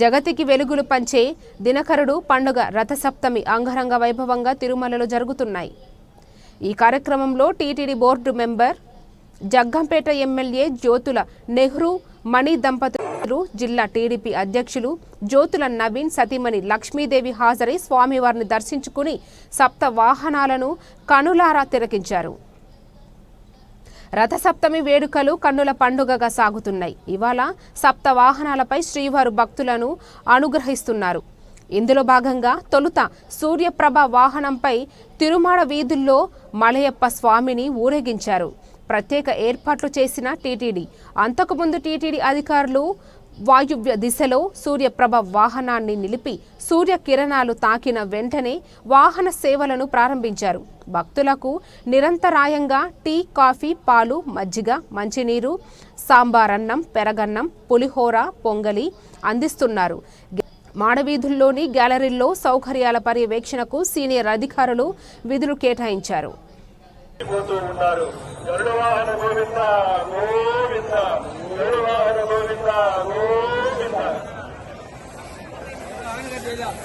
జగతికి వెలుగులు పంచే దినకరుడు పండుగ రథసప్తమి అంగరంగ వైభవంగా తిరుమలలో జరుగుతున్నాయి. ఈ కార్యక్రమంలో TTD board member Jaggampeta MLA Jyothula Nehru Mani దంపతులు జిల్లా టీడీపీ అధ్యక్షులు జ్యోతుల నవీన్ సతీమణి లక్ష్మీదేవి హాజరై స్వామివారిని దర్శించుకుని సప్త వాహనాలను కనులారా తిరకించారు రథసప్తమి వేడుకలు కన్నుల పండుగగా సాగుతున్నాయి. ఇవాళ సప్త వాహనాలపై శ్రీవారు భక్తులను అనుగ్రహిస్తున్నారు. ఇందులో భాగంగా తొలుత సూర్యప్రభ వాహనంపై తిరుమాడ వీధుల్లో మలయప్ప స్వామిని ఊరేగించారు. ప్రత్యేక ఏర్పాట్లు చేసిన టీటీడీ. అంతకుముందు టీటీడీ అధికారులు వాయువ్య దిశలో సూర్యప్రభ వాహనాన్ని నిలిపి సూర్య కిరణాలు తాకిన వెంటనే వాహన సేవలను ప్రారంభించారు. భక్తులకు నిరంతరాయంగా టీ కాఫీ పాలు మజ్జిగ మంచినీరు సాంబారన్నం పెరగన్నం పులిహోర పొంగలి అందిస్తున్నారు. మాడవీధుల్లోని గ్యాలరీల్లో సౌకర్యాల పర్యవేక్షణకు సీనియర్ అధికారులు విధులు కేటాయించారు. కారణంగా చేయాలి